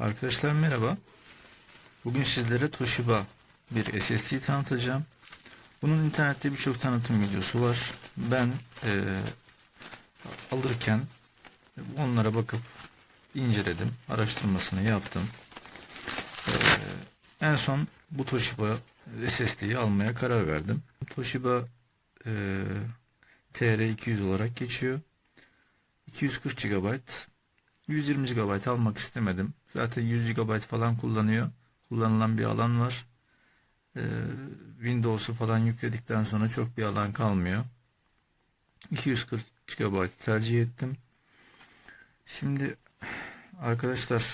Arkadaşlar merhaba. Bugün sizlere Toshiba bir SSD tanıtacağım. Bunun internette birçok tanıtım videosu var. Ben eee, alırken onlara bakıp inceledim. Araştırmasını yaptım. Eee, en son bu Toshiba SSD'yi almaya karar verdim. Toshiba eee TR200 olarak geçiyor. 240 GB 120 GB almak istemedim. Zaten 100 GB falan kullanıyor. Kullanılan bir alan var. Ee, Windows'u falan yükledikten sonra çok bir alan kalmıyor. 240 GB tercih ettim. Şimdi arkadaşlar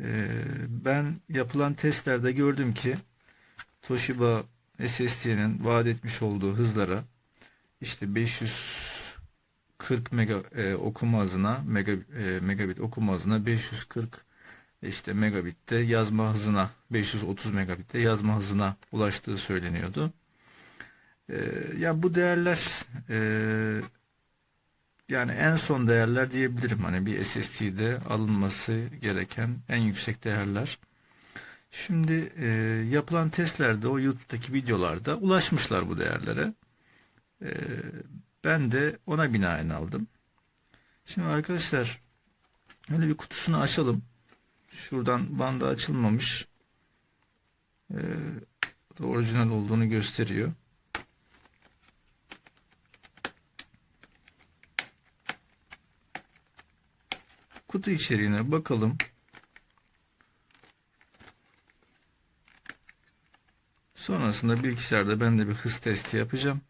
e, ben yapılan testlerde gördüm ki Toshiba SSD'nin vaat etmiş olduğu hızlara işte 500 40 mega e, okuma hızına mega, e, megabit okuma hızına 540 işte megabitte yazma hızına 530 megabitte yazma hızına ulaştığı söyleniyordu. E, ya bu değerler e, yani en son değerler diyebilirim hani bir SSD'de alınması gereken en yüksek değerler. Şimdi e, yapılan testlerde o YouTube'daki videolarda ulaşmışlar bu değerlere. E, ben de ona binaen aldım. Şimdi arkadaşlar öyle bir kutusunu açalım. Şuradan bandı açılmamış. Ee, orijinal olduğunu gösteriyor. Kutu içeriğine bakalım. Sonrasında bilgisayarda ben de bir hız testi yapacağım.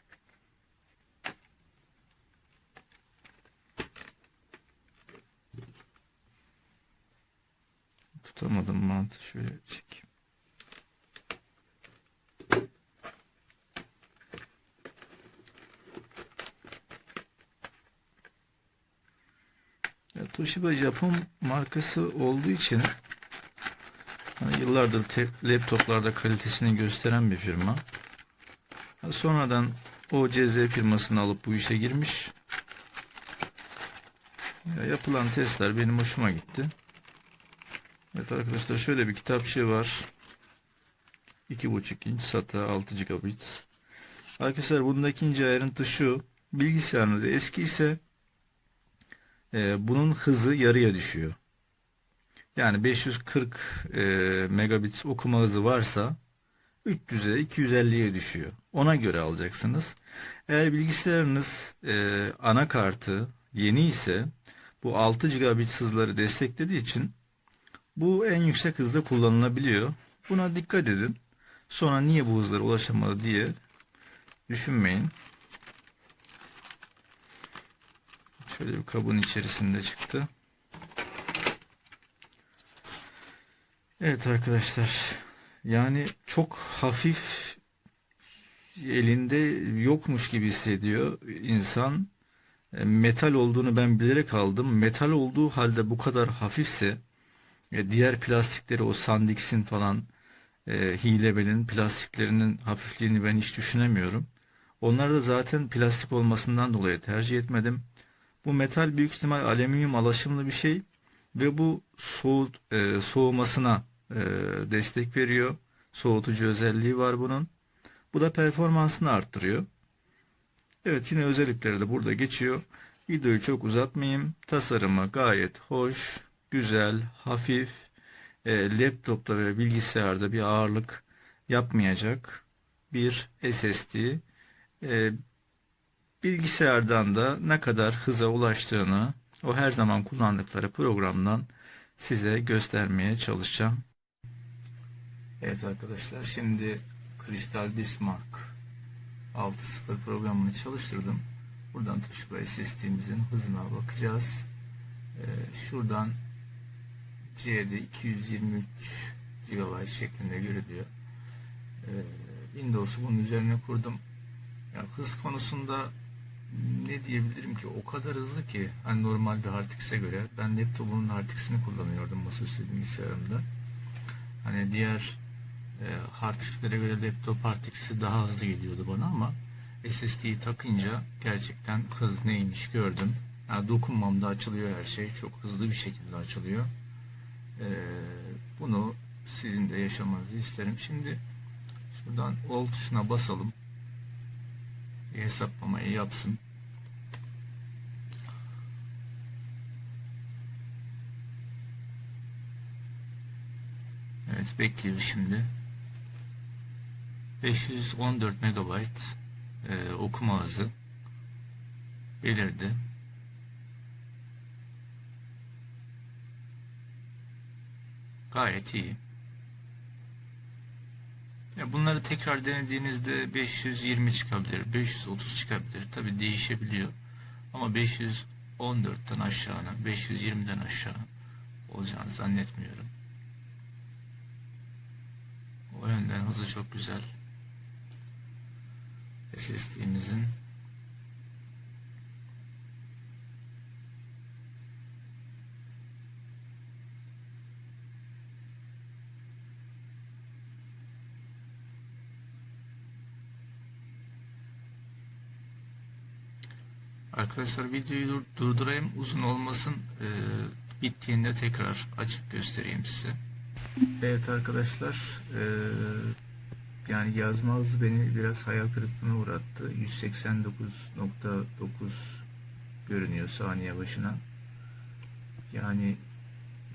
Tutamadım mantı şöyle çekeyim. Ya Toshiba Japon markası olduğu için hani yıllardır laptoplarda kalitesini gösteren bir firma. Ha, Sonradan OCZ firmasını alıp bu işe girmiş. Ya yapılan testler benim hoşuma gitti. Evet arkadaşlar şöyle bir kitapçığı var. 2.5 inç SATA 6 GB. Arkadaşlar bunda ikinci ayrıntı şu. Bilgisayarınız eski ise e, bunun hızı yarıya düşüyor. Yani 540 e, megabit okuma hızı varsa 300'e 250'ye düşüyor. Ona göre alacaksınız. Eğer bilgisayarınız e, anakartı yeni ise bu 6 GB hızları desteklediği için bu en yüksek hızda kullanılabiliyor. Buna dikkat edin. Sonra niye bu hızlara ulaşamadı diye düşünmeyin. Şöyle bir kabın içerisinde çıktı. Evet arkadaşlar. Yani çok hafif elinde yokmuş gibi hissediyor insan. E, Metal olduğunu ben bilerek aldım. Metal olduğu halde bu kadar hafifse e, diğer plastikleri o Sandix'in falan e, Hilebel'in plastiklerinin hafifliğini ben hiç düşünemiyorum. Onlar da zaten plastik olmasından dolayı tercih etmedim. Bu metal büyük ihtimal alüminyum alaşımlı bir şey ve bu soğut, e, soğumasına e, destek veriyor. Soğutucu özelliği var bunun. Bu da performansını arttırıyor. Evet yine özellikleri de burada geçiyor. Videoyu çok uzatmayayım. Tasarımı gayet hoş, güzel, hafif. E, laptopta ve bilgisayarda bir ağırlık yapmayacak bir SSD. E, bilgisayardan da ne kadar hıza ulaştığını o her zaman kullandıkları programdan size göstermeye çalışacağım. Evet arkadaşlar şimdi Crystal Dismark 6.0 programını çalıştırdım. Buradan Toshiba SSD'mizin hızına bakacağız. Ee, şuradan C'de 223 GB şeklinde görülüyor. Ee, Windows'u bunun üzerine kurdum. Ya hız konusunda ne diyebilirim ki o kadar hızlı ki hani normal bir RTX'e göre ben laptopumun RTX'ini kullanıyordum masaüstü bilgisayarımda. Hani diğer e, RTX'lere göre laptop RTX'i daha hızlı geliyordu bana ama SSD'yi takınca gerçekten hız neymiş gördüm. Yani dokunmamda açılıyor her şey. Çok hızlı bir şekilde açılıyor. Ee, bunu sizin de yaşamanızı isterim. Şimdi şuradan all tuşuna basalım. Bir hesaplamayı yapsın. Evet bekliyor şimdi. 514 MB e, okuma hızı belirdi. Gayet iyi. Ya bunları tekrar denediğinizde 520 çıkabilir, 530 çıkabilir. Tabi değişebiliyor. Ama 514'ten aşağına, 520'den aşağı olacağını zannetmiyorum. O yönden hızı çok güzel. SSD'mizin Arkadaşlar videoyu dur- durdurayım uzun olmasın Ee, bittiğinde tekrar açıp göstereyim size. Evet arkadaşlar ee, yani yazma hızı beni biraz hayal kırıklığına uğrattı. 189.9 görünüyor saniye başına. Yani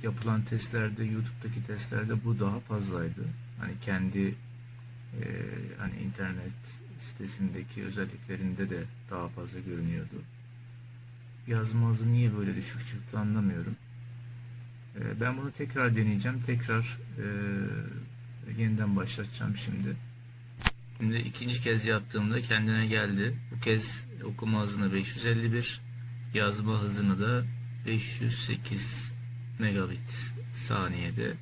yapılan testlerde YouTube'daki testlerde bu daha fazlaydı. Hani kendi ee, hani internet sitesindeki özelliklerinde de daha fazla görünüyordu. Yazma hızı niye böyle düşük çıktı anlamıyorum. Ee, ben bunu tekrar deneyeceğim. Tekrar ee, yeniden başlatacağım şimdi. Şimdi ikinci kez yaptığımda kendine geldi. Bu kez okuma hızını 551, yazma hızını da 508 megabit saniyede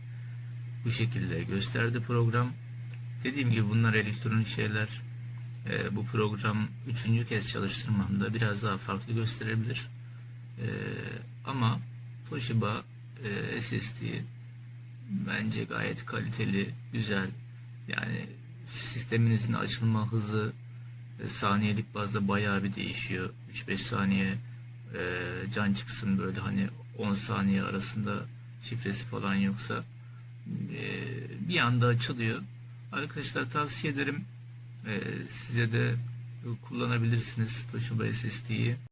bu şekilde gösterdi program. Dediğim gibi bunlar elektronik şeyler. Ee, bu program üçüncü kez çalıştırmamda biraz daha farklı gösterebilir. Ee, ama Toshiba e, SSD bence gayet kaliteli, güzel. Yani sisteminizin açılma hızı e, saniyelik bazda bayağı bir değişiyor. 3-5 saniye e, can çıksın böyle hani 10 saniye arasında şifresi falan yoksa e, bir anda açılıyor. Arkadaşlar tavsiye ederim. E, size de kullanabilirsiniz Toshiba SSD'yi.